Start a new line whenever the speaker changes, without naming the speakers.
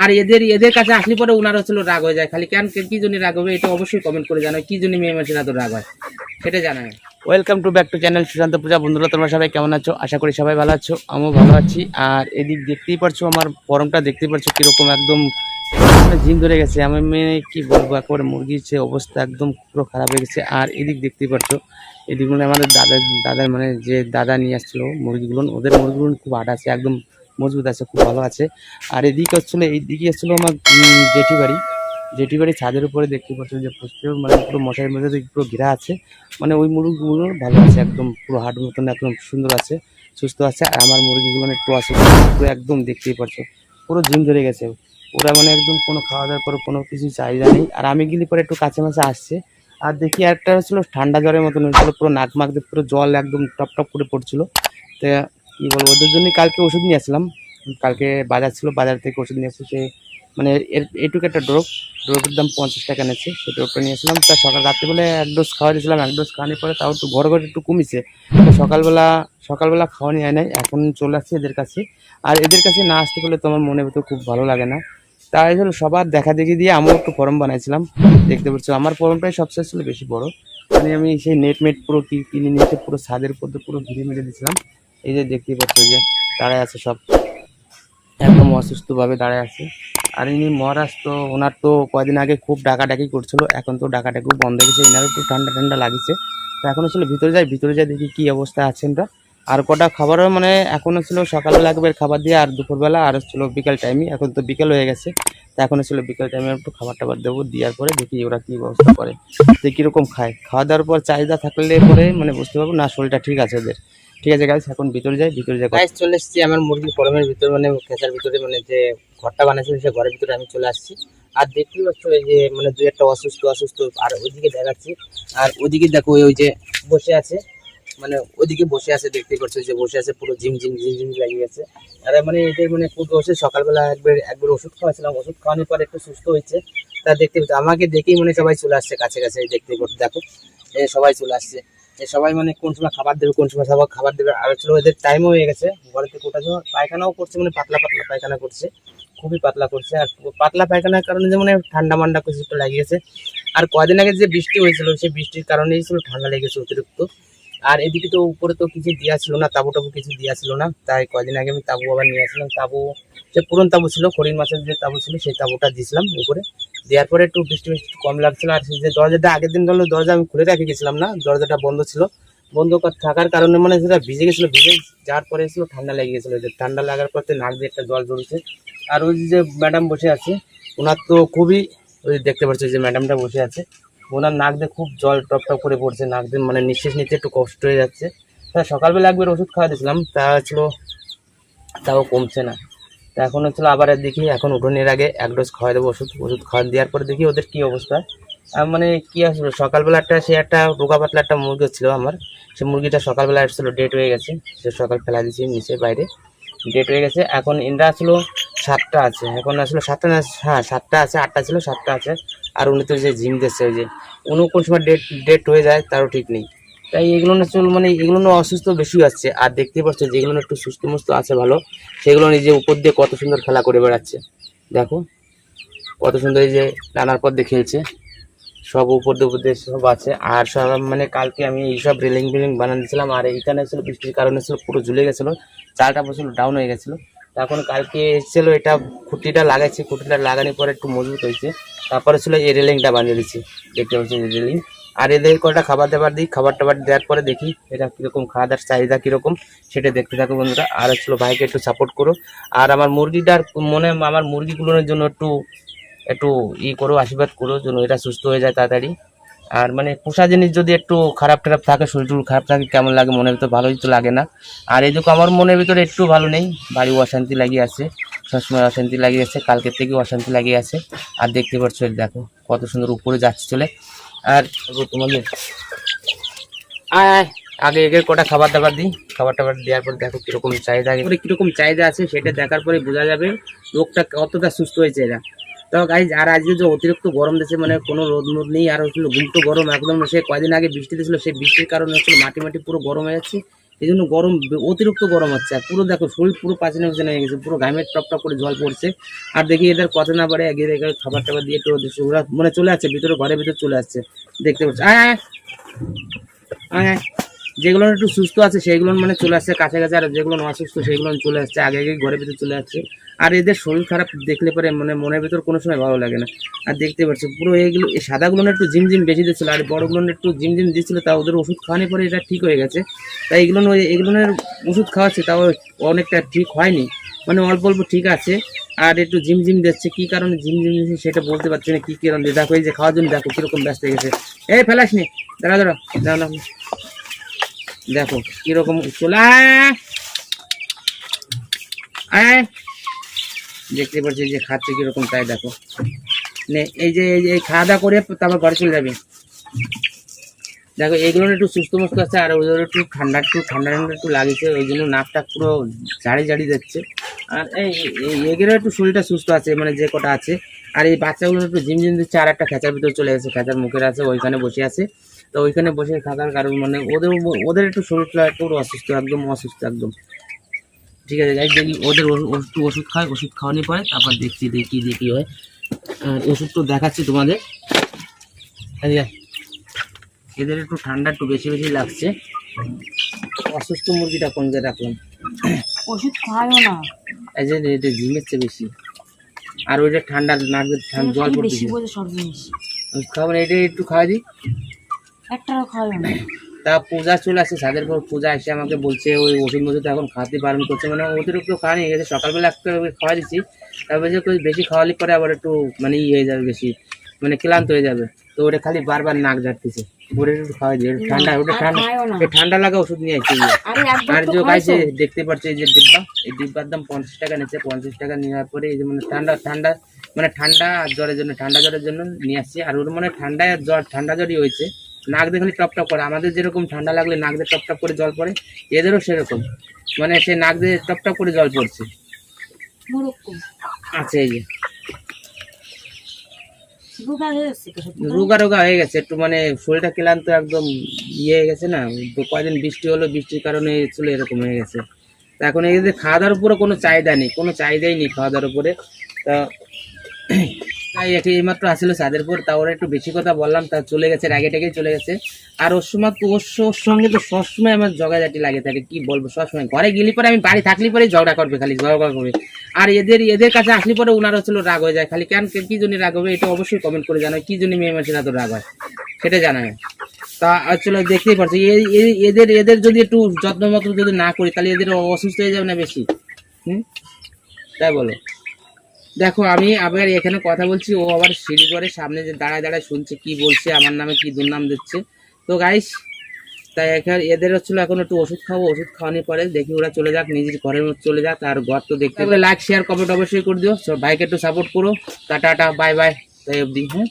আর এদের এদের কাছে আসলে পরে ওনার হচ্ছিল রাগ হয়ে যায়। খালি কেন, কে- জন্য রাগ হবে এটা অবশ্যই কমেন্ট করে জানাও। কি জন্য মেয়ে মানুষের এত রাগ হয়? সেটা জানায় welcome to back to channel Sushant Puja. বন্ধুরা, তোমরা সবাই কেমন আছো? আশা করি সবাই ভালো আছো, আমিও ভালো আছি। আর এদিক দেখতেই পারছ, আমার গরমটা দেখতেই পারছ কীরকম একদম জিম ধরে গেছে। আমার মেয়ে, কি বলব, একেবারে মুরগির সে অবস্থা একদম পুরো খারাপ হয়ে গেছে। আর এদিক দেখতেই পারছ এদিকগুলো মানে আমাদের দাদা দাদার মানে যে দাদা নিয়ে আসছিল মুরগিগুলো, ওদের মুরগিগুলো খুব আট আছে, একদম মজবুত আছে, খুব ভালো আছে। আর এদিকে হচ্ছিল, এইদিকে হচ্ছিল আমার জেঠি বাড়ি জেঠি বাড়ি ছাদের উপরে দেখতে পাচ্ছ যে প্রচুর মানে পুরো মশারির মধ্যে পুরো ঘেরা আছে। মানে ওই মুরগিগুলো ভালো আছে, একদম পুরো হাট মতন, একদম সুন্দর আছে, সুস্থ আছে। আর আমার মুরগিগুলো মানে একটু আছে, পুরো একদম দেখতেই পাচ্ছ, পুরো জিম ধরে গেছে। ওরা মানে একদম কোনো খাওয়া দাওয়ার পরে কোনো কিছু চাহিদা নেই। আর আমি গেলে পরে একটু কাছে মাছে আসছে। আর দেখি একটা হচ্ছিল, ঠান্ডা জ্বরের মতন হয়েছিল পুরো নাক মাক দিয়ে পুরো জল একদম টপ টপ করে পড়ছিল। তো কী বলব, ওদের জন্য কালকে ওষুধ নিয়ে আসলাম। কালকে বাজার ছিল, বাজার থেকে ওষুধ নিয়ে এসে সে মানে এর, এটুকু একটা ড্রপ ড্রপের দাম পঞ্চাশ টাকা নিয়েছে। সেই ড্রপটা নিয়েছিলাম তা সকাল রাত্রিবেলা এক ডোজ খাওয়া দিয়েছিলাম, এক ডোজ খাওয়ানোর পরে তাও একটু ঘর ঘর একটু কমিছে সকালবেলা সকালবেলা খাওয়া নিয়ে নেয় এখন চলে আসছে এদের কাছে। আর এদের কাছে না আসতে পারলে তোমার মনে ভিতরে খুব ভালো লাগে না। তাই হলো, সবার দেখা দেখি দিয়ে আমিও একটু ফর্ম বানাইছিলাম। দেখতে পাচ্ছ, আমার ফর্মটাই সবচেয়ে ছিল বেশি বড়। মানে আমি সেই নেট মেট পুরো কিনে নিয়ে এসে পুরো ছাদের উপর পুরো ঘিরে মেরে দিয়েছিলাম। এই যে দেখতে পাচ্ছ যে দাঁড়ায় আছে সব। একদম অসুস্থভাবে দাঁড়ায় আছে। আর ইনি মহারাজ তো, ওনার তো কয়দিন আগে খুব ডাকাডাকি করছিল, এখন তো ডাকাডাকিও বন্ধ গেছে এনারও একটু ঠান্ডা ঠান্ডা লাগছে। তো এখন ছিল ভিতরে যাই ভিতরে যাই দেখি কি অবস্থা আছেন তো আর কটা খাবারও মানে এখনও ছিল সকালবেলা একবার খাবার দিয়ে, আর দুপুরবেলা আর ছিল বিকাল টাইমই এখন তো বিকেল হয়ে গেছে। তো এখনও ছিল বিকেল টাইমে একটু খাবার টাবার দেবো, দেওয়ার পরে দেখি ওরা কী ব্যবস্থা করে। যে কীরকম খায়? খাওয়া দাওয়ার পর চাহিদা থাকলে পরে মানে বুঝতে পারব, না শরীরটা ঠিক আছে ওদের। ঠিক আছে গাইস এখন ভিতরে যাই ভিতরে যাই গাইস চলে এসেছি আমার মুরগি ফরমের ভিতরে মানে খেসার ভিতরে মানে যে ঘরটা বানাইছিল সেই ঘরের ভিতরে আমি চলে আসছি। আর দেখতেই পাচ্ছ এই যে মানে দুই একটা অসুস্থ অসুস্থ, আর ওইদিকে দেখাচ্ছি। আর ওইদিকে দেখো ওই যে বসে আছে মানে ওইদিকে বসে আছে, দেখতে পাচ্ছ যে বসে আছে, পুরো জিম জিম জিম জিম লাগিয়ে গেছে আর মানে এদের মানে খুব বসে সকালবেলা একবার একবার ওষুধ খাওয়াছিলাম ওষুধ খাওয়ানোর পর একটু সুস্থ হয়েছে। তা দেখতে আমাকে দেখেই মানে সবাই চলে আসছে কাছে কাছে দেখতে দেখো। সবাই চলে আসছে। সবাই মানে কোন সময় খাবার দেবে, কোন সময় সবাই খাবার দেবে। আর ছিল এদের টাইমও হয়ে গেছে। ঘরে থেকে ওটা সময় পায়খানাও করছে মানে পাতলা পাতলা পায়খানা করছে। খুবই পাতলা করছে। আর পাতলা পায়খানার কারণে যে মানে ঠান্ডা মান্ডা কিছু একটু লাগিয়েছে আর কদিন আগে যে বৃষ্টি হয়েছিল, সেই বৃষ্টির কারণেই ছিল ঠান্ডা লেগেছে অতিরিক্ত। আর এদিকে তো উপরে তো কিছু দেওয়া ছিল না তাবু টাবু কিছু দেওয়া ছিল না। তাই কদিন আগে আমি তাবু আবার নিয়ে আসলাম। তাবু, যে পুরন তাবু ছিল খড়ির মাছের যে তাবু ছিল, সেই তাবুটা দিয়েছিলাম উপরে। দেওয়ার পরে একটু বৃষ্টি বৃষ্টি কম লাগছিল আর যে দরজাটা আগের দিন গেলো দরজা আমি খুলে রেখে গেছিলাম না, দরজাটা বন্ধ ছিল। বন্ধ থাকার কারণে মানে সেটা ভিজে গেছিল, ভিজে যাওয়ার পরে ছিল ঠান্ডা লেগে গেছিল যে। ঠান্ডা লাগার পর নাক দিয়ে একটা জল ঝরছে আর ওই যে ম্যাডাম বসে আছে, ওনার তো খুবই ওই দেখতে পাচ্ছি যে ম্যাডামটা বসে আছে। ওনার নাক দিয়ে খুব জল টপ টপ করে পড়ছে, নাক দিয়ে মানে নিঃশ্বাস নিতে একটু কষ্ট হয়ে যাচ্ছে। তা সকালবেলা একবার ওষুধ খাওয়া দিয়েছিলাম, তা ছিল, তাও কমছে না। তা এখন হচ্ছিল আবার দেখি, এখন উঠোনের আগে এক ডোজ খাওয়া দেবো, ওষুধ ওষুধ খাওয়া দেওয়ার পরে দেখি ওদের কি অবস্থা। মানে কি আসলো সকালবেলা একটা সে একটা রোগা পাতলা একটা মুরগি ছিল আমার, সে মুরগিটা সকালবেলা আসছিল ডেট হয়ে গেছে। সে সকাল ফেলা দিয়েছি, নিচে, বাইরে ডেট হয়ে গেছে। এখন ইন্দ্রা আসলো সাতটা আছে, এখন আসলে সাতটা না হ্যাঁ সাতটা আছে, আটটা ছিল, সাতটা আছে। আর উনি তো যে জিম দিচ্ছে ওই যে, উনি কোন সময় ডেট ডেট হয়ে যায়, তারও ঠিক নেই। তাই এগুলো না চল মানে এগুলো অসুস্থ বেশি আসছে আর দেখতে পাচ্ছ যেগুলো একটু সুস্থ মুস্থ আছে ভালো, সেগুলো নিজে উপর দিয়ে কত সুন্দর খেলা করে বেড়াচ্ছে। দেখো, কত সুন্দর এই যে ডানার পর দিয়ে খেলছে সব উপর দিয়ে উপর দিয়ে সব আছে। আর সব মানে কালকে আমি এইসব রেলিং বেলিং বানিয়ে দিয়েছিলাম, আর এইখানে ছিল বৃষ্টির কারণে ছিল, পুরো ঝুলে গেছিল, চালটা বসছিল ডাউন হয়ে গেছিল। তখন কালকে এসেছিল এটা খুঁটিটা লাগাইছে, খুঁটিটা লাগানোর পরে একটু মজবুত হয়েছে। তারপরে ছিল এই রেলিংটা বানিয়ে দিচ্ছি দেখতে পাচ্ছি রেলিং। আর এদের কটা খাবার দাবার দিই? খাবার টাবার দেওয়ার পরে দেখি এটা কীরকম খাওয়া দাওয়ার চাহিদা কীরকম, সেটা দেখতে থাকো বন্ধুরা। আর হচ্ছিল ভাইকে একটু সাপোর্ট করো। আর আমার মুরগিটার মনে, আমার মুরগিগুলোর জন্য একটু একটু ই করো, আশীর্বাদ করো, যেন এটা সুস্থ হয়ে যায় তাড়াতাড়ি। আর মানে পোষা জিনিস যদি একটু খারাপ টারাপ থাকে শরীর খারাপ থাকে, কেমন লাগে মনের ভিতরে? ভালোই তো লাগে না। আর এই আমার মনের ভিতরে একটু ভালো নেই। বাড়ি অশান্তি লাগিয়ে আছে। সবসময় অশান্তি লাগিয়ে আছে। কালকের থেকে অশান্তি লাগিয়ে আছে। আর দেখতে পাচ্ছ দেখো, কত সুন্দর উপরে যাচ্ছে চলে আর তোমাদের। আয় আগে কটা খাবার দাবার দিই। খাবার টাবার দেওয়ার পর দেখো কীরকম চাহিদা আগে কীরকম চাহিদা আছে সেটা দেখার পরে বোঝা যাবে লোকটা কতটা সুস্থ হয়েছে এরা। তো গাইজ আর আজকে যে অতিরিক্ত গরম দেশে মানে কোনো রোদ মোদ নেই, আর হচ্ছিল গুমটো গরম একদম। সে কয়দিন আগে বৃষ্টি দিয়েছিল সেই বৃষ্টির কারণে হচ্ছিল মাটি মাটি পুরো গরম হয়ে যাচ্ছে। এই জন্য গরম অতিরিক্ত গরম হচ্ছে। আর পুরো দেখো শরীর পুরো পাচিনে পাচিনে হয়ে গেছে পুরো ঘামের টপ টপ করে জল পড়ছে। আর দেখি এদের কথা না পারে এগিয়ে দেখে খাবার টাবার দিয়ে একটু ওরা মানে চলে আসছে ভিতরে ঘরের ভিতরে চলে আসছে। দেখতে পাচ্ছি আয়, আয় আয়। যেগুলো একটু সুস্থ আছে, সেইগুলো মানে চলে আসছে কাছাকাছি, আর যেগুলো অসুস্থ সেগুলো চলে আসছে, আগে আগে ঘরের ভিতরে চলে আসছে। আর এদের শরীর খারাপ দেখলে পরে মানে মনের ভিতর কোনো সময় ভালো লাগে না। আর দেখতে পাচ্ছি, পুরো এইগুলো এই সাদাগুলো একটু ঝিমঝিম বেশি দিচ্ছিল, আর বড়গুলো একটু ঝিমঝিম দিচ্ছিল তা ওদের ওষুধ খাওয়ানোর পরে এটা ঠিক হয়ে গেছে। তাই এগুলো এগুলোর ওষুধ খাওয়াচ্ছে, তাও অনেকটা ঠিক হয়নি। মানে অল্প অল্প ঠিক আছে, আর একটু ঝিমঝিম দিচ্ছে, কি কারণে ঝিমঝিম দিচ্ছে সেটা বলতে পারছি না, কি কারণে, দেখো এই যে খাওয়ার জন্য দেখো কীরকম ব্যস্ত হয়ে গেছে। এই ফেলাস নি দাঁড়া দাঁড়া দাঁড়া। দেখো কীরকম চলে দেখতে পাচ্ছি যে খাচ্ছে কীরকম তাই দেখো। নে, এই যে এই যে খাওয়া দাওয়া করে তারপর ঘরে চলে যাবে। দেখো এগুলো একটু সুস্থ মস্ত আছে, আর ওদের একটু ঠান্ডা একটু ঠান্ডা ঠান্ডা একটু লাগিয়েছে ওই জন্য নাকটা পুরো জাড়ি জাড়ি যাচ্ছে। আর এই এগুলো একটু শরীরটা সুস্থ আছে মানে যে কটা আছে। আর এই বাচ্চাগুলো একটু ঝিমঝিম দিচ্ছে, আর একটা খেঁচার ভিতরে চলে গেছে, খেঁচার মুখের আছে, ওইখানে বসে আছে। তো ওইখানে বসে থাকার কারণ মানে ওদের ওদের একটু শরীরটা একটু অসুস্থ একদম অসুস্থ একদম। ঠিক আছে যাই দেখি ওদের একটু ওষুধ খায় ওষুধ খাওয়ানোর পরে তারপর দেখছি দেখি দেখি হয়। আর ওষুধ তো দেখাচ্ছি তোমাদের। এদের একটু ঠান্ডা একটু বেশি বেশি লাগছে। অসুস্থ মুরগিটা কোন জায়গায় রাখলাম?
ওষুধ খাওয়াও না।
এই যে এটা ঝিমেচ্ছে বেশি। আর ওইটা ঠান্ডা নাকে জল
খালি
পড়তেছে।
বেশি বোঝে সব জিনিস।
ওষুধ খাব এটা একটু খাওয়া দিই।
না।
তা পূজা চলে আসছে সাদের পর পূজা এসে আমাকে বলছে ওই ওষুধ মজুদ এখন খাওয়াতে বারণ করছে মানে অতিরিক্ত খাওয়া নিয়ে গেছে সকালবেলা একটা খাওয়া দিচ্ছি তারপরে যে বেশি খাওয়ালে পরে আবার একটু মানে ই হয়ে যাবে বেশি মানে ক্লান্ত হয়ে যাবে তো ওটা খালি বারবার নাক যাচ্ছে ওটা একটু খাওয়া দিয়ে ঠান্ডা ওটা ঠান্ডা ঠান্ডা লাগা ওষুধ নিয়ে আসছে
আর
যে গাইছে দেখতে পাচ্ছি এই যে ডিব্বা এই ডিব্বার দাম পঞ্চাশ টাকা নিচ্ছে পঞ্চাশ টাকা নেওয়ার পরে এই যে মানে ঠান্ডা ঠান্ডা মানে ঠান্ডা আর জ্বরের জন্য ঠান্ডা জ্বরের জন্য নিয়ে আসছি আর ওর মানে ঠান্ডায় জ্বর ঠান্ডা জ্বরই হয়েছে নাক দিয়ে খালি টপ টপ করে। আমাদের যেরকম ঠান্ডা লাগলে নাক দিয়ে টপ টপ করে জল পড়ে এদেরও সেরকম। মানে সে নাক দিয়ে টপ টপ করে জল পড়ছে। আছে এই যে।
রোগা।
রোগা হয়ে গেছে। একটু মানে শরীরটা ক্লান্ত একদম ইয়ে হয়ে গেছে না? কয়দিন বৃষ্টি হলো বৃষ্টির কারণে চলে এরকম হয়ে গেছে। তা এখন এই যে খাওয়া দাওয়ার উপরে কোনো চাহিদা নেই কোনো চাহিদাই নেই খাওয়া দাওয়ার উপরে। তা তাই একে এইমাত্র আসছিল সাদের পর তা ওরা একটু বেশি কথা বললাম, তা চলে গেছে, রাগে টাগে চলে গেছে। আর ওর সময় তো, ওর ওর সঙ্গে তো সবসময় আমার জগাজাটি লাগে থাকে, কি বলব, সবসময়। ঘরে গেলি পরে আমি বাড়ি থাকলে পরে ঝগড়া করবে খালি, ঝগড়া করবে আর এদের এদের কাছে আসলে পরে ওনার হচ্ছিল রাগ হয়ে যায়, খালি কেন কে- জন্য রাগ হবে, এটা অবশ্যই কমেন্ট করে জানায় কি জন্য মেয়ে মানুষের এত রাগ হয়, সেটা জানায় তা আসলে দেখতেই পারছি এদের এদের যদি একটু যত্ন মতো যদি না করি, তাহলে এদের অসুস্থ হয়ে যাবে না বেশি? হুম? তাই বলো। দেখো আমি আবার এখানে কথা বলছি ও আবার সিঁড়ি করে সামনে যে দাঁড়ায় দাঁড়ায় শুনছে কি বলছে আমার নামে কি দুর্নাম দিচ্ছে। তো গাইস তাই এখানে এদের হচ্ছিল এখন একটু ওষুধ খাব ওষুধ খাওয়ানোর পরে দেখি ওরা চলে যাক নিজের ঘরের মধ্যে চলে যাক আর ঘর তো দেখতে লাইক শেয়ার কমেন্ট অবশ্যই করে দিও। সব ভাইকে একটু সাপোর্ট করো। টাটা বাই বাই তাই অবধি হ্যাঁ?